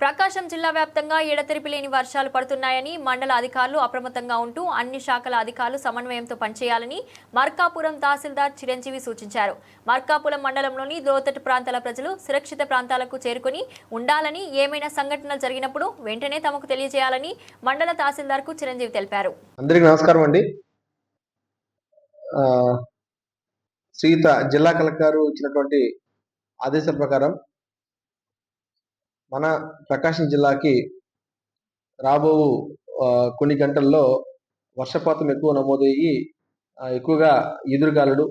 ప్రకాశం జిల్లా వ్యాప్తంగా ఎడతెరిపి లేని వర్షాలు పడుతున్నాయని మండల అధికారులు అప్రమత్తంగా ఉంటూ అన్ని శాఖల అధికారులు సమన్వయంతో పనిచేయాలని మార్కాపురం తహసీల్దార్ చిరంజీవి సూచించారు. మార్కాపురం మండలంలోని లోతట్టు ప్రాంతాల ప్రజలు సురక్షిత ప్రాంతాలకు చేరుకుని ఉండాలని ఏమైనా సంఘటనలు జరిగినప్పుడు వెంటనే తమకు తెలియజేయాలని మండల తహసీల్దార్కు చిరంజీవి తెలిపారు. అందరికీ నమస్కారం అండి. ఆ, జిల్లా కలెక్టర్ ఇచ్చినటువంటి ఆదేశాల ప్రకారం మన ప్రకాశం జిల్లాకి రాబో కొన్ని గంటల్లో వర్షపాతం ఎక్కువ నమోదయ్యి ఎక్కువగా ఎదురుగాలడు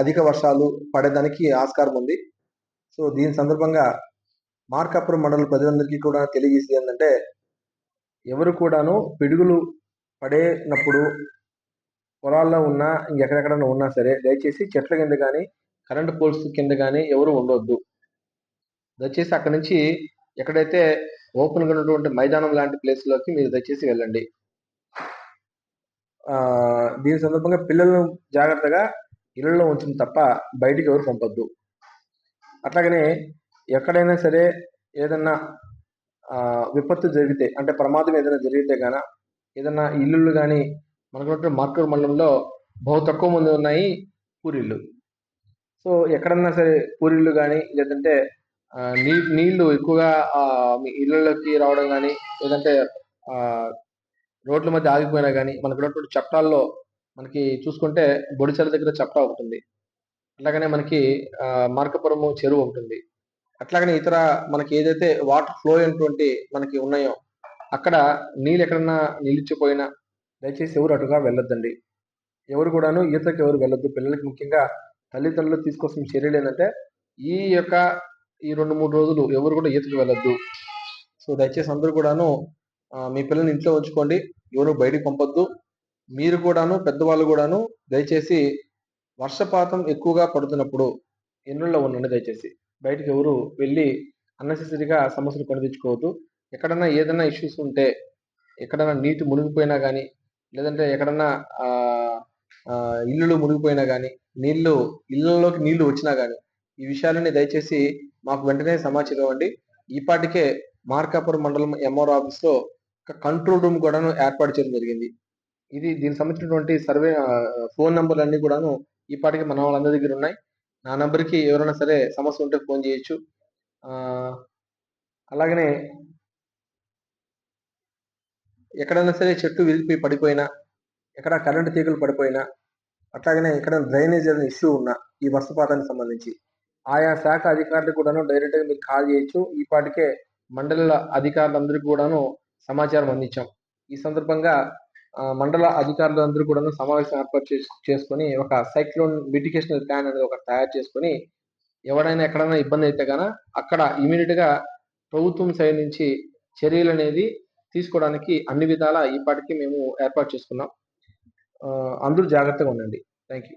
అధిక వర్షాలు పడేదానికి ఆస్కారం ఉంది. సో దీని సందర్భంగా మార్కాపురం మండల ప్రజలందరికీ కూడా తెలియజేసేది ఏంటంటే ఎవరు కూడాను పిడుగులు పడేనప్పుడు పొలాల్లో ఉన్నా ఇంకెక్కడెక్కడన్నా ఉన్నా సరే దయచేసి చెట్ల కింద కానీ కరెంట్ పోల్స్ కింద కానీ ఎవరు ఉండొద్దు. దయచేసి అక్కడి నుంచి ఎక్కడైతే ఓపెన్గా ఉన్నటువంటి మైదానం లాంటి ప్లేస్లోకి మీరు దయచేసి వెళ్ళండి. ఆ, దీని సందర్భంగా పిల్లలను జాగ్రత్తగా ఇళ్ళలో ఉంచడం తప్ప బయటికి ఎవరు పంపొద్దు. అట్లాగనే ఎక్కడైనా సరే ఏదన్నా ఆ, విపత్తు జరిగితే అంటే ప్రమాదం ఏదైనా జరిగితే గాన ఏదైనా ఇల్లులు కానీ మనకున్నట్టు మార్కూర్ మండలంలో బహు తక్కువ మంది ఉన్నాయి పూరిళ్ళు. సో ఎక్కడన్నా సరే పూరిళ్ళు కానీ లేదంటే నీ నీళ్ళు ఎక్కువగా మీ ఇళ్ళలోకి రావడం కానీ లేదంటే రోడ్ల మధ్య ఆగిపోయినా కానీ మనకున్నటువంటి చట్టాల్లో మనకి చూసుకుంటే బొడిచెల దగ్గర చట్టా ఉంటుంది అట్లాగనే మనకి మార్కపురము చెరువు ఉంటుంది అట్లాగనే ఇతర మనకి ఏదైతే వాటర్ ఫ్లో అయినటువంటి మనకి ఉన్నాయో అక్కడ నీళ్ళు ఎక్కడన్నా నిలిచిపోయినా దయచేసి ఎవరు అటుగా వెళ్ళొద్దండి. ఎవరు కూడాను ఈతకి ఎవరు వెళ్ళొద్దు. పిల్లలకి ముఖ్యంగా తల్లిదండ్రులు తీసుకోసం చర్యలు ఏంటంటే ఈ యొక్క ఈ రెండు మూడు రోజులు ఎవరు కూడా ఈతకి వెళ్ళొద్దు. సో దయచేసి అందరూ కూడాను మీ పిల్లల్ని ఇంట్లో ఉంచుకోండి. ఎవరు బయటికి పంపొద్దు. మీరు కూడాను పెద్దవాళ్ళు కూడాను దయచేసి వర్షపాతం ఎక్కువగా పడుతున్నప్పుడు ఇళ్ళల్లో ఉండండి దయచేసి. బయటికి ఎవరు వెళ్ళి అన్నెసెసరీగా సమస్యలు కొని తెచ్చుకోవద్దు ఎక్కడన్నా ఏదైనా ఇష్యూస్ ఉంటే ఎక్కడన్నా నీటి మునిగిపోయినా కానీ లేదంటే ఎక్కడన్నా ఇల్లులు మునిగిపోయినా కానీ నీళ్ళు ఇళ్ళలోకి నీళ్ళు వచ్చినా కానీ ఈ విషయాలని దయచేసి మాకు వెంటనే సమాచారం ఇవ్వండి. ఈపాటికే మార్కాపురం మండలం ఎంఆర్ ఆఫీస్లో ఒక కంట్రోల్ రూమ్ కూడాను ఏర్పాటు చేయడం జరిగింది. ఇది దీనికి సంబంధించినటువంటి సర్వే ఫోన్ నంబర్లు అన్ని కూడాను ఈపాటికి మన వాళ్ళందరి దగ్గర ఉన్నాయి. నా నంబర్కి ఎవరైనా సరే సమస్య ఉంటే ఫోన్ చేయొచ్చు. అలాగనే ఎక్కడైనా సరే చెట్టు విరిగిపోయి పడిపోయినా ఎక్కడ కరెంటు తీగలు పడిపోయినా అట్లాగనే ఎక్కడ డ్రైనేజ్ అనే ఇష్యూ ఉన్నా ఈ వర్షపాతానికి సంబంధించి ఆయా శాఖ అధికారులు కూడాను డైరెక్ట్గా మీకు కాల్ చేయొచ్చు. ఈ పాటికే మండల అధికారులందరికీ కూడాను సమాచారం అందించాం. ఈ సందర్భంగా మండల మండల అధికారులందరూ కూడాను సమావేశం ఏర్పాటు చేసుకొని ఒక సైక్లోన్ మిటిగేషన్ ప్లాన్ అనేది ఒక తయారు చేసుకొని ఎవడైనా ఎక్కడైనా ఇబ్బంది అయితే గాన అక్కడ ఇమీడియట్గా ప్రభుత్వం సైడ్ నుంచి చర్యలు అనేది తీసుకోవడానికి అన్ని విధాలా ఈ పాటికి మేము ఏర్పాటు చేసుకున్నాం. అందరూ జాగ్రత్తగా ఉండండి. Thank you